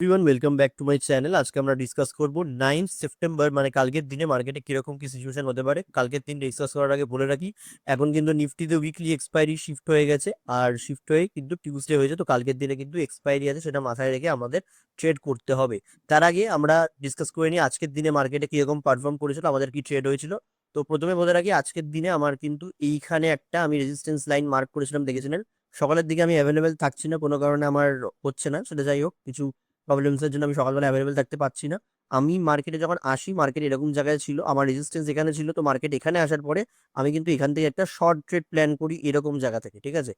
Everyone welcome back to my channel আজকে আমরা discuss করব নাইন সেপ্টেম্বর মানে কালকের দিনে মার্কেটে কীরকম কি সিচুয়েশন হতে পারে। কালকের দিন ডিসকাস করার আগে বলে রাখি, এখন কিন্তু নিফটিতে উইকলি এক্সপায়ারি শিফট হয়ে গেছে, আর শিফট হয়ে কিন্তু টিউসডে হয়েছে, তো কালকের দিনে কিন্তু এক্সপায়ারি আছে, সেটা মাথায় রেখে আমাদের ট্রেড করতে হবে। তার আগে আমরা ডিসকাস করে নিই আজকের দিনে মার্কেটে কীরকম পারফর্ম করেছিল, আমাদের কি ট্রেড হয়েছিল। তো প্রথমে বলে রাখি, আজকের দিনে আমার কিন্তু এইখানে একটা আমি রেজিস্ট্যান্স লাইন মার্ক করেছিলাম, দেখেছিলেন? সকালের দিকে আমি অ্যাভেলেবেল থাকছি না, কোনো কারণে আমার হচ্ছে না, সেটা যাই হোক, কিছু প্রবলেমসের জন্য আমি সকালবেলা অ্যাভেলেবেল থাকতে পারছি না। আমি মার্কেটে যখন আসি মার্কেট এরকম জায়গায় ছিল, আমার রেজিস্ট্যান্স এখানে ছিল, তো মার্কেট এখানে আসার পরে আমি কিন্তু এখান থেকে একটা শর্ট ট্রেড প্ল্যান করি এরকম জায়গা থেকে, ঠিক আছে?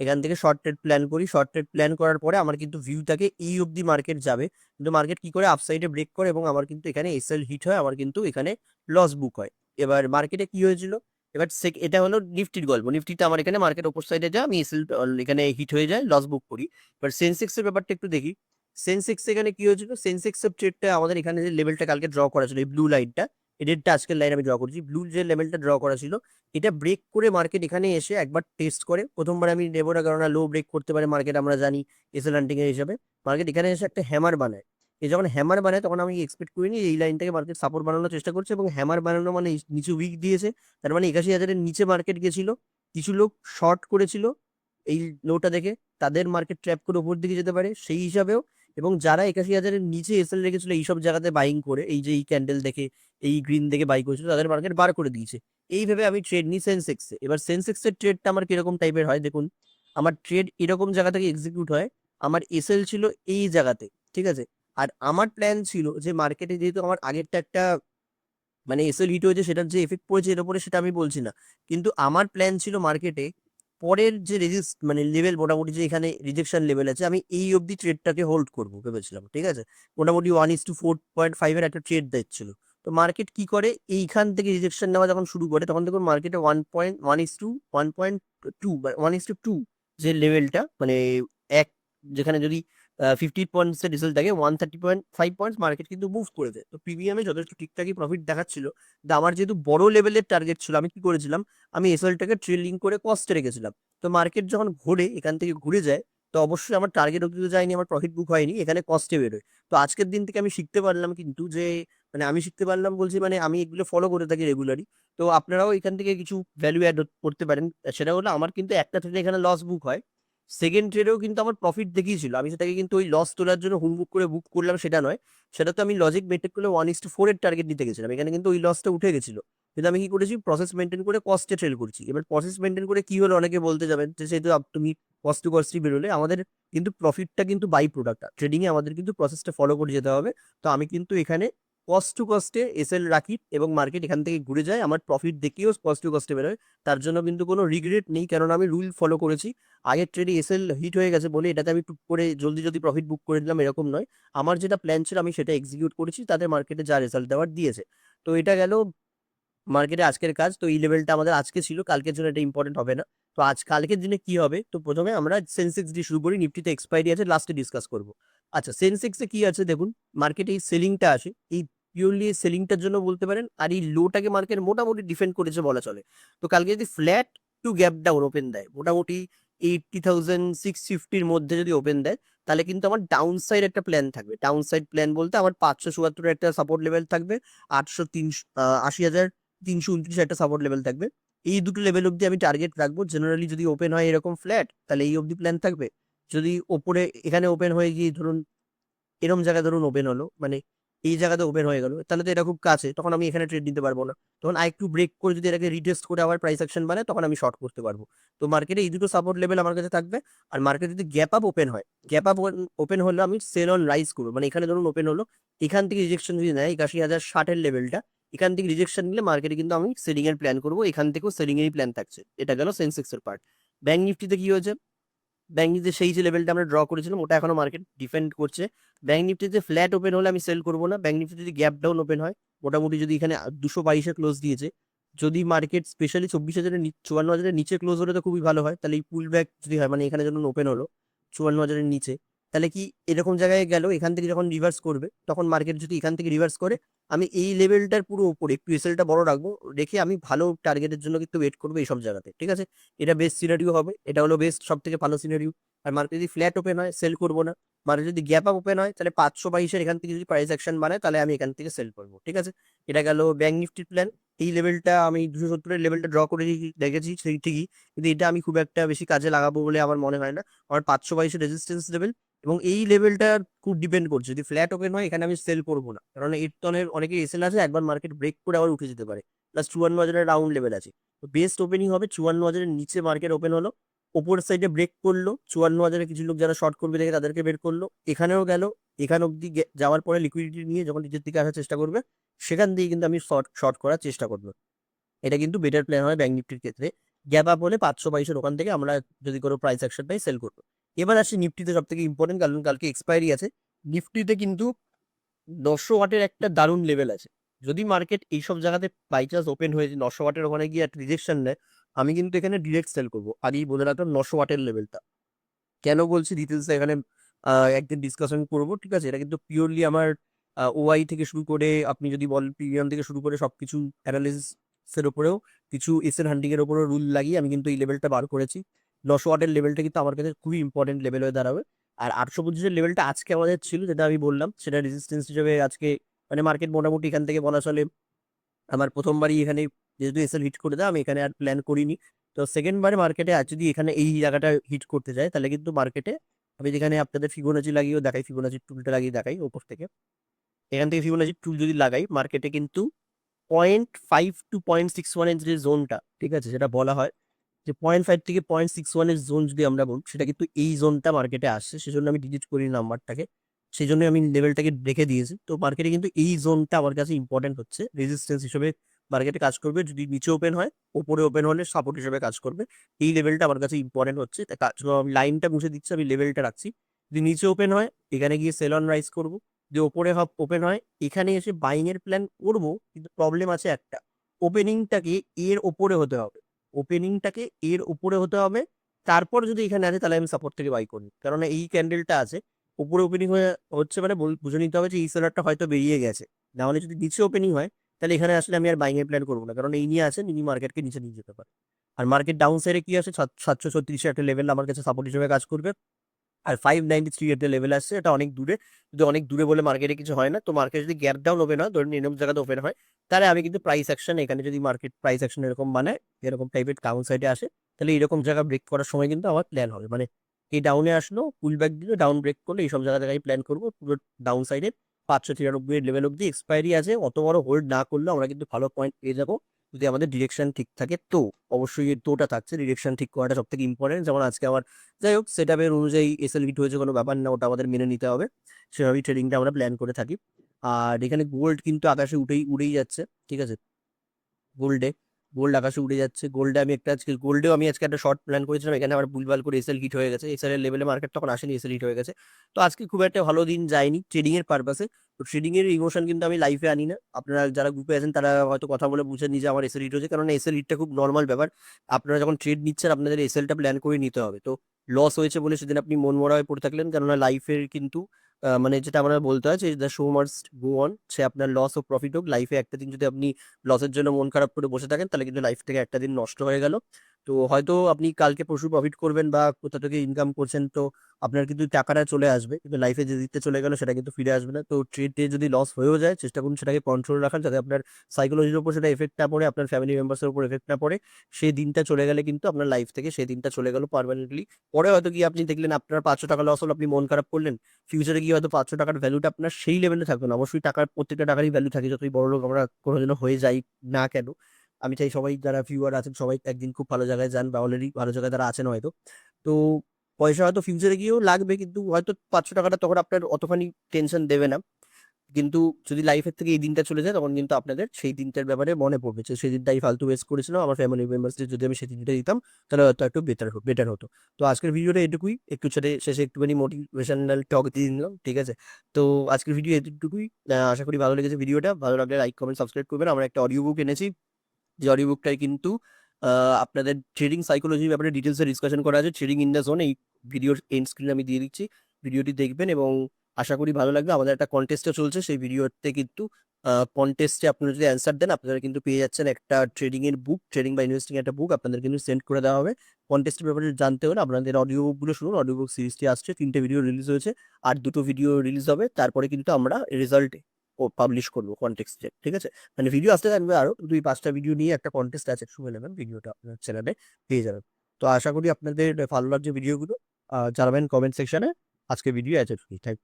এখান থেকে শর্ট ট্রেড প্ল্যান করি শর্ট ট্রেড প্ল্যান করার পরে আমার কিন্তু ভিউ থাকে এই অবধি মার্কেট যাবে। কিন্তু মার্কেট কি করে আপসাইডে ব্রেক করে এবং আমার কিন্তু এখানে এসএল হিট হয়, আমার কিন্তু এখানে লস বুক হয়। এবার মার্কেটে কি হয়েছিল? এবার এটা হলো নিফটির গল্প। নিফটিতে আমার এখানে মার্কেট ওপর সাইডে যায়, আমি এসএল এখানে হিট হয়ে যায় লস বুক করি। এবার সেন্সেক্স এর ব্যাপারটা একটু দেখি। সেন্সেক্স এখানে কি হয়েছিল? সেন্সেক্স ট্রেডটা আমাদের এখানে যে লেভেলটা কালকে ড্র করা ছিল, এই ব্লু লাইনটা এদেরটা আজকের লাইন আমি ড্র করছি। ব্লু যে লেভেলটা ড্র করা ছিল, এটা ব্রেক করে মার্কেট এখানে এসে একবার টেস্ট করে। প্রথমবার আমি নেব না কারণ লো ব্রেক করতে পারে মার্কেট আমরা জানি এসএল হান্টিং এর হিসাবে। মার্কেট এখানে এসে একটা হ্যামার বানায়। এ যখন হ্যামার বানায়, তখন আমি এক্সপেক্ট করিনি এই লাইন থেকে মার্কেট সাপোর্ট বানানোর চেষ্টা করছে এবং হ্যামার বানানো মানে নিচে উইক দিয়েছে। তার মানে একাশি হাজারের নিচে মার্কেট গেছিল। কিছু লোক শর্ট করেছিল এই লোটা দেখে। তাদের মার্কেট ট্র্যাপ করে উপর দিকে যেতে পারে। সেই হিসাবেও এবং যারা একাশি হাজারের নিচে এসএল রেখেছিল এইসব জায়গাতে বাইং করে, এই যে এই ক্যান্ডেল দেখে, এই গ্রিন দেখে বাই করেছিল, তাদের মার্কেট বার করে দিয়েছে। এইভাবে আমি ট্রেড নিই সেন্সেক্সে এবার সেন্সেক্সের ট্রেডটা আমার কীরকম টাইপের হয় দেখুন, আমার ট্রেড এরকম জায়গা থেকে এক্সিকিউট হয়, আমার এসএল ছিল এই জায়গাতে, ঠিক আছে? আর আমার প্ল্যান ছিল যে মার্কেটে যেহেতু আমার আগেরটা একটা মানে এসএল হিট হয়েছে, সেটার যে এফেক্ট পড়েছে এর উপরে সেটা আমি বলছি না। কিন্তু আমার প্ল্যান ছিল মার্কেটে পরের যে রেজিস্ট মানে লেভেল মোটামুটি যে এখানে রিজেকশন লেভেল আছে, আমি এই অবধি ট্রেডটাকে হোল্ড করব ভেবেছিলাম, ঠিক আছে? মোটামুটি one is to four point ফাইভের একটা ট্রেড দিচ্ছিল। তো মার্কেট কি করে? এইখান থেকে রিজেকশন নেওয়া যখন শুরু করে, তখন দেখুন মার্কেটে one point one is to one point two one is to two two লেভেলটা মানে এক, যেখানে যদি ফিফটি পয়েন্টসের রেজাল্ট থাকে one thirty point five points market কিন্তু মুভ করে দেয়। তো প্রিমিয়ামে যথেষ্ট ঠিকঠাকই প্রফিট দেখাচ্ছিল। কিন্তু আমার যেহেতু বড় লেভেলের টার্গেট ছিল, আমি কি করেছিলাম? আমি এসএলটাকে ট্রেলিং করে কস্টে রেখেছিলাম। তো মার্কেট যখন ঘোরে, এখান থেকে ঘুরে যায়, তো অবশ্যই আমার টার্গেট অব্দি তো যায়নি, আমার প্রফিট বুক হয়নি, এখানে কস্টে বেরোয়। তো আজকের দিন থেকে আমি শিখতে পারলাম কিন্তু যে মানে আমি শিখতে পারলাম বলছি মানে আমি এগুলো ফলো করে থাকি রেগুলারই তো আপনারাও এখান থেকে কিছু ভ্যালু অ্যাড করতে পারেন। সেটা হলো আমার কিন্তু একটা ট্রেডে এখানে লস বুক হয়। সেকেন্ড ট্রেডেও কিন্তু আমার প্রফিট দেখিয়েছিল। আমি সেটাকে কিন্তু ওই লস তোলার জন্য হুমবুক করে বুক করলাম, সেটা নয়। সেটা তো আমি লজিক মেনটেন করলে ওয়ান ইস টু ফোর এর টার্গেট নিতে গেছিলাম। এখানে কিন্তু ওই লসটা উঠে গেছিল। কিন্তু আমি কি করেছি? প্রসেস মেনটেন করে কস্টে ট্রেল করছি। এবার প্রসেস মেনটেন করে কি হলো অনেকে বলতে যাবেন যে সেহেতু তুমি কস্ট টু কস্টই বেরোলে। আমাদের কিন্তু প্রফিটটা কিন্তু বাই প্রোডাক্ট ট্রেডিংয়ে আমাদের কিন্তু প্রসেসটা ফলো করে যেতে হবে। তো আমি কিন্তু এখানে কস্ট টু কস্টে এস এল রাখি এবং মার্কেট এখান থেকে ঘুরে যায়। আমার প্রফিট দেখেও কস্ট টু কস্টে বেরোয়। তার জন্য কিন্তু কোনো রিগ্রেট নেই কারণ আমি রুল ফলো করেছি। আগের ট্রেডে এসএল হিট হয়ে গেছে বলে এটাতে আমি টুক করে জলদি জলদি প্রফিট বুক করে দিলাম এরকম নয়। আমার যেটা প্ল্যান ছিল আমি সেটা এক্সিকিউট করেছি তাদের মার্কেটে যা রেজাল্ট দেওয়ার দিয়েছে। তো এটা গেল মার্কেটে আজকের কাজ। তো এই লেভেলটা আমাদের আজকে ছিল, কালকের জন্য এটা ইম্পর্টেন্ট হবে না। তো আজ কালকের দিনে কি হবে? তো প্রথমে আমরা সেন্সেক্স দিয়ে শুরু করি নিফটিতে এক্সপায়ারি আছে লাস্টে ডিসকাস করব। আচ্ছা সেন্সেক্সে কি আছে দেখুন মার্কেটে এই সেলিংটা আসে, এই পিওরলি সেলিংটার জন্য বলতে পারেন, আর এই লোটাকে মার্কেট মোটামুটি ডিফেন্ড করেছে বলা চলে। তো কালকে যদি flat to gap down open দেয়, মোটামুটি এইটটি থাউজেন্ড সিক্স ফিফটির মধ্যে যদি ওপেন দেয়, তাহলে কিন্তু আমার ডাউন সাইড একটা প্ল্যান থাকবে। ডাউন সাইড প্ল্যান বলতে আমার পাঁচশো চুয়াত্তরের একটা সাপোর্ট লেভেল থাকবে, আটশো তিনশো আশি হাজার তিনশো উনত্রিশ একটা সাপোর্ট লেভেল থাকবে। এই দুটো লেভেল অবধি আমি টার্গেট রাখব। জেনারেলি যদি ওপেন হয় এরকম ফ্ল্যাট তাহলে এই অবধি প্ল্যান থাকবে। যদি ওপরে, এখানে ওপেন হয়ে গিয়ে ধরুন, এরম জায়গায় ধরুন ওপেন হলো মানে এই জায়গাতে ওপেন হয়ে গেল। তাহলে তো এটা খুব কাছে, তখন আমি এখানে ট্রেড নিতে পারব না। তখন আর একটু ব্রেক করে যদি এটাকে রিটেস্ট করে আবার প্রাইস অ্যাকশন বানায়, তখন আমি শর্ট করতে পারব। তো মার্কেটে এই দুটো সাপোর্ট লেভেল আমার কাছে থাকবে। আর মার্কেটে যদি গ্যাপ আপ ওপেন হয় গ্যাপ আপ ওপেন হলে আমি সেল অন রাইজ করব। মানে এখানে ধরুন ওপেন হলো, এখান থেকে রিজেকশন যদি নেয়, একাশি হাজার ষাটের লেভেলটা এখান থেকে রিজেকশন নিলে মার্কেটে কিন্তু আমি সেলিং এর প্ল্যান করব। এখান থেকেও সেলিং এরই প্ল্যান থাকছে। এটা গেল সেন্সেক্স এর পার্ট ব্যাঙ্ক নিফটিতে কি হয়েছে? ব্যাঙ্ক নিফটিতে সেই যে লেভেলটা আমরা ড্র করেছিলাম, ওটা এখনও মার্কেট ডিফেন্ড করছে। ব্যাঙ্ক নিফটিতে ফ্ল্যাট ওপেন হলে আমি সেল করব না। ব্যাঙ্ক নিফটি যদি গ্যাপ ডাউন ওপেন হয়, মোটামুটি যদি এখানে দুশো বাইশে ক্লোজ দিয়েছে, যদি মার্কেট স্পেশালি চব্বিশ হাজারের চুয়ান্ন হাজারের নিচে ক্লোজ হলে তো খুবই ভালো হয়। তাহলে এই পুল ব্যাক যদি হয় মানে এখানে যখন ওপেন হলো, চুয়ান্ন হাজারের নিচে, তাহলে কি এরকম জায়গায় গেল, এখান থেকে যখন রিভার্স করবে, তখন মার্কেট যদি এখান থেকে রিভার্স করে আমি এই লেভেলটার পুরো উপরে একটু এসএলটা বড় রাখব, রেখে আমি ভালো টার্গেটের জন্য কিন্তু ওয়েট করব এইসব জায়গাতে, ঠিক আছে? এটা বেস্ট সিনারিও হবে, এটা হলো বেস্ট সব থেকে ভালো সিনারিও আর মার্কেট যদি ফ্ল্যাট ওপেন হয় সেল করব না। মার্কেট যদি গ্যাপ আপ ওপেন হয়, তাহলে পাঁচশো বাইশের এখান থেকে যদি প্রাইস অ্যাকশন বানায়, তাহলে আমি এখান থেকে সেল করব, ঠিক আছে? এটা গেল ব্যাঙ্ক নিফটির প্ল্যান এই লেভেলটা আমি দুশো সত্তরের লেভেলটা ড্র করে দেখেছি সেই ঠিকই, কিন্তু এটা আমি খুব একটা বেশি কাজে লাগাবো বলে আমার মনে হয় না। আমার পাঁচশো বাইশের রেজিস্ট্যান্স লেভেল এবং এই লেভেলটা খুব ডিপেন্ড করছে। যদি ফ্ল্যাট ওপেন হয়, এখানে আমি সেল করব না। কারণ এইট টনের অনেকে এসেল আছে, একবার মার্কেট ব্রেক করে আবার উঠে যেতে পারে। প্লাস চুয়ান্ন হাজারের রাউন্ড লেভেল আছে। তো বেস্ট ওপেনিং হবে চুয়ান্ন হাজারের নিচে মার্কেট ওপেন হলো, ওপর সাইডে ব্রেক করল, চুয়ান্ন হাজারে কিছু লোক যারা শর্ট করবে দেখে তাদেরকে বের করল, এখানেও গেল, এখান অব্দি যাওয়ার পরে লিকুইডিটি নিয়ে যখন নিজের দিকে আসার চেষ্টা করবে, সেখান দিয়ে কিন্তু আমি শর্ট শর্ট করার চেষ্টা করব। এটা কিন্তু বেটার প্ল্যান হয় ব্যাঙ্ক নিফটির ক্ষেত্রে। গ্যাপ আপ হলে পাঁচশো বাইশের ওখান থেকে আমরা যদি কোনো প্রাইস অ্যাকশন পাই সেল করব। এবার আসি নিফটিতে সব থেকে ইম্পর্টেন্ট কারণ কালকে এক্সপায়ারি আছে। নিফটিতে কিন্তু নশো ওয়াটের একটা দারুণ লেভেল আছে। যদি মার্কেট এইসব জায়গাতে বাই চান্স ওপেন হয়ে যে নশো ওয়াটের ওখানে গিয়ে একটা রিজেকশন নেয়, আমি কিন্তু এখানে ডিরেক্ট সেল করব। আগেই বলে রাখলাম নশো ওয়াটের লেভেলটা কেন বলছি ডিটেলস এখানে একদিন ডিসকাশন করব, ঠিক আছে? এটা কিন্তু পিওরলি আমার ওআই থেকে শুরু করে, আপনি যদি বল প্রিমিয়াম থেকে শুরু করে সব কিছু অ্যানালিসিসের ওপরেও কিছু এসএন হান্ডিং ওপরেও রুল লাগিয়ে আমি কিন্তু এই লেভেলটা বার করেছি। নশো ওয়াটের লেভেলটা কিন্তু আমার কাছে খুবই ইম্পর্টেন্ট লেভেল হয়ে দাঁড়াবে। আর আটশো পঁচিশের লেভেলটা আজকে আমাদের ছিল, যেটা আমি বললাম, সেটা রেজিস্ট্যান্স হিসেবে আজকে মানে মার্কেট মোটামুটি এখান থেকে বলা চলে, আমার প্রথমবারই এখানে যেহেতু এসএল হিট করে দেয়, আমি এখানে আর প্ল্যান করিনি। তো সেকেন্ড বারে মার্কেটে আর যদি এখানে এই জায়গাটা হিট করতে যায়, তাহলে কিন্তু মার্কেটে আমি যেখানে আপনাদের ফিবোনাচি লাগিয়েও দেখাই ফিবোনাচির টুলটা লাগিয়ে দেখাই ওপর থেকে। এখান থেকে ফিবোনাচির টুল যদি লাগাই মার্কেটে কিন্তু point five to point six ওয়ানের যে জোনটা ঠিক আছে সেটা বলা হয় যে পয়েন্ট ফাইভ থেকে পয়েন্ট সিক্স ওয়ানের জোন যদি আমরা বলি, সেটা কিন্তু এই জোনটা মার্কেটে আসছে। সেজন্য আমি ডিলিট করি নাম্বারটাকে। সেই জন্য আমি লেভেলটাকে রেখে দিয়েছি। তো মার্কেটে কিন্তু এই জোনটা আমার কাছে ইম্পর্টেন্ট হচ্ছে। রেজিস্ট্যান্স হিসেবে মার্কেটে কাজ করবে। যদি নিচে ওপেন হয়, ওপরে ওপেন হলে সাপোর্ট হিসেবে কাজ করবে। এই লেভেলটা আমার কাছে ইম্পর্টেন্ট হচ্ছে। লাইনটা মুছে দিচ্ছি, আমি লেভেলটা রাখছি। যদি নিচে ওপেন হয়, এখানে গিয়ে সেল অন রাইজ করব। যদি ওপরে হব ওপেন হয়, এখানে এসে বাইং এর প্ল্যান করব, কিন্তু প্রবলেম আছে একটা। ওপেনিংটাকে এর ওপরে হতে হবে। ওপেনিংটাকে এর উপরে হতে হবে। তারপর যদি এখানে আসে, তাহলে আমি সাপোর্ট থেকে বাই করি। কারণ এই ক্যান্ডেলটা আছে, উপরে ওপেনিং হয়ে হচ্ছে মানে বুঝে নিতে হবে যে এই সেলারটা হয়তো বেরিয়ে গেছে। নাহলে যদি নিচে ওপেনিং হয়, তাহলে এখানে আসলে আমি আর বাইং এর প্ল্যান করব না। কারণ এই নিয়ে আছে নিনি মার্কেটকে নিচে নিয়ে যেতে পারে। আর মার্কেট ডাউন সাইডে কি আছে? সাতশো ছত্রিশের একটা লেভেল আমার কাছে সাপোর্ট হিসেবে কাজ করবে। আর ফাইভ নাইনটি থ্রি একটা লেভেল আসছে, এটা অনেক দূরে। যদি অনেক দূরে বলে মার্কেটে কিছু হয় না, তো মার্কেট যদি গ্যাপ ডাউন ওপেন হয়, ধরুন এরকম জায়গাতে ওপেন হয়, তাহলে আমি কিন্তু প্রাইস অ্যাকশন এখানে যদি মার্কেট প্রাইস অ্যাকশন এরকম মানে এরকম টাইপের ডাউন সাইডে আসে, তাহলে এরকম জায়গা ব্রেক করার সময় কিন্তু আমার প্ল্যান হবে। মানে এই ডাউনে আসলো পুল ব্যাক দিল ডাউন ব্রেক করলে, এইসব জায়গা জায়গায় প্ল্যান করব, পুরো ডাউন সাইডে পাঁচশো তিরানব্বই লেভেল অব্দি এক্সপায়ারি আছে, অত বড় হোল্ড না করলে আমরা কিন্তু ভালো পয়েন্ট পেয়ে যাব। যদি আমাদের ডিরেকশন ঠিক থাকে, তো অবশ্যই এই তোটা থাকছে। ডিরেকশন ঠিক করাটা সব থেকে ইম্পর্টেন্ট যেমন আজকে আমার, যাই হোক সেট আপের অনুযায়ী এসএল হিট হয়েছে কোনো ব্যাপার না, ওটা আমাদের মেনে নিতে হবে। সেভাবেই ট্রেডিংটা আমরা প্ল্যান করে থাকি। আর এখানে গোল্ড কিন্তু আকাশে উঠেই, উড়েই যাচ্ছে, ঠিক আছে? গোল্ডে গোল্ড আকাশে উড়ে যাচ্ছে। গোল্ডে আমি একটা আজকে গোল্ডেও আমি আজকে একটা শর্ট প্ল্যান করেছিলাম। এখানে আমার ভুলভাল করে এসএল হিট হয়ে গেছে। এসএল লেভেলে মার্কেট তখন আসেনি এসএল হিট হয়ে গেছে। তো আজকে খুব একটা ভালো দিন যায়নি ট্রেডিং এর পারপাসে তো ট্রেডিং এর ইমোশন কিন্তু আমি লাইফে আনি না। আপনারা যারা গ্রুপে আছেন, তারা হয়তো কথা বলে বুঝে নিয়ে যে আমার এসএল হিট হয়েছে। কারণ এসএল হিটটা খুব নর্মাল ব্যাপার। আপনারা যখন ট্রেড নিচ্ছেন, আপনাদের এসএলটা প্ল্যান করে নিতে হবে। তো লস হয়েছে বলে সেদিন আপনি মন মরা হয়ে পড়ে থাকলেন। কেননা লাইফের কিন্তু মানে যেটা আমরা বলতে হয় যে the show must go on সে আপনার লস ও প্রফিট হোক লাইফে একটা দিন যদি আপনি লসের জন্য মন খারাপ করে বসে থাকেন, তাহলে কিন্তু লাইফ থেকে একটা দিন নষ্ট হয়ে গেল। তো হয়তো আপনি কালকে প্রচুর প্রফিট করবেন বা কোথা থেকে ইনকাম করছেন, তো আপনার কিন্তু টাকাটা চলে আসবে। কিন্তু লাইফে যে দিতে চলে গেল সেটা কিন্তু ফিরে আসবে না। তো ট্রেডে যদি লস হয়েও যায়, চেষ্টা করুন সেটাকে কন্ট্রোল রাখার যাতে আপনার সাইকোলজির উপর সেটা এফেক্ট না পড়ে, আপনার ফ্যামিলি মেম্বার্সের উপর এফেক্ট না পড়ে। সেই দিনটা চলে গেলে কিন্তু আপনার লাইফ থেকে সেই দিনটা চলে গেল পারমানেন্টলি পরে হয়তো কি আপনি দেখলেন আপনার পাঁচশো টাকা লস হলো, আপনি মন খারাপ করলেন। ফিউচারে গিয়ে হয়তো পাঁচশো টাকার ভ্যালুটা আপনার সেই লেভেলে থাকবে না। অবশ্যই টাকার, প্রত্যেকটা টাকারই ভ্যালু থাকে। যতই বড় লোক আমরা কোনোদিনও হয়ে যাই না কেন। আমি চাই সবাই যারা ভিউয়ার আছেন সবাই একদিন খুব ভালো জায়গায় যান বা অলরেডি ভালো জায়গায় তারা আছেন হয়তো। তো পয়সা হয়তো ফিউচারে গিয়েও লাগবে কিন্তু হয়তো পাঁচশো টাকাটা তখন আপনার অতখানি টেনশন দেবে না। কিন্তু যদি লাইফের থেকে এই দিনটা চলে যায় তখন কিন্তু আপনাদের সেই দিনটার ব্যাপারে মনে পড়বে যে সেই দিনটাই ফালতু ওয়েস্ট করেছিলাম, আমার ফ্যামিলি মেম্বার্সদের যদি আমি সেই দিনটা দিতাম তাহলে হয়তো একটু বেটার বেটার হতো। তো আজকের ভিডিওটা এটুকুই, একটু ছেড়ে শেষে একটুখানি মোটিভেশনাল টক দিয়ে দিলাম ঠিক আছে? তো আজকের ভিডিও এটুকুই আশা করি ভালো লেগেছে ভিডিওটা ভালো লাগলে লাইক কমেন্ট সাবস্ক্রাইব করবেন। আমরা একটা অডিও বুক এনেছি। যে অডিও কিন্তু আপনাদের ট্রেডিং সাইকোলজির ব্যাপারে ডিটেলসে ডিসকাশন করা আছে। ট্রেডিং ইন দ্য জোন এই ভিডিওর এন্ড স্ক্রিন আমি দিয়ে দিচ্ছি। ভিডিওটি দেখবেন এবং আশা করি ভালো লাগবে। আমাদের একটা কন্টেস্টও চলছে। সেই ভিডিওতে কিন্তু কন্টেস্টে আপনারা যদি অ্যান্সার দেন, আপনারা কিন্তু পেয়ে যাচ্ছেন একটা ট্রেডিং এর বুক ট্রেডিং বা ইনভেস্টিং একটা বুক আপনাদের কিন্তু সেন্ড করে দেওয়া হবে। কন্টেস্টের ব্যাপারে জানতে হলে আপনাদের অডিও বুকগুলো শুনুন। অডিও বুক সিরিজটি আসছে, তিনটে ভিডিও রিলিজ হয়েছে। আর দুটো ভিডিও রিলিজ হবে। তারপরে কিন্তু আমরা রেজাল্ট পাবলিশ করব চেক ঠিক আছে? মানে ভিডিও আসতে থাকবে আরও দুই পাঁচটা ভিডিও নিয়ে একটা কন্টেস্ট আছে, শুনে নেবেন ভিডিওটা আপনার চ্যানেলে পেয়ে যাবেন। তো আশা করি আপনাদের ভালো লাগছে ভিডিওগুলো জানাবেন কমেন্ট সেকশনে আজকে ভিডিও আছে থ্যাংক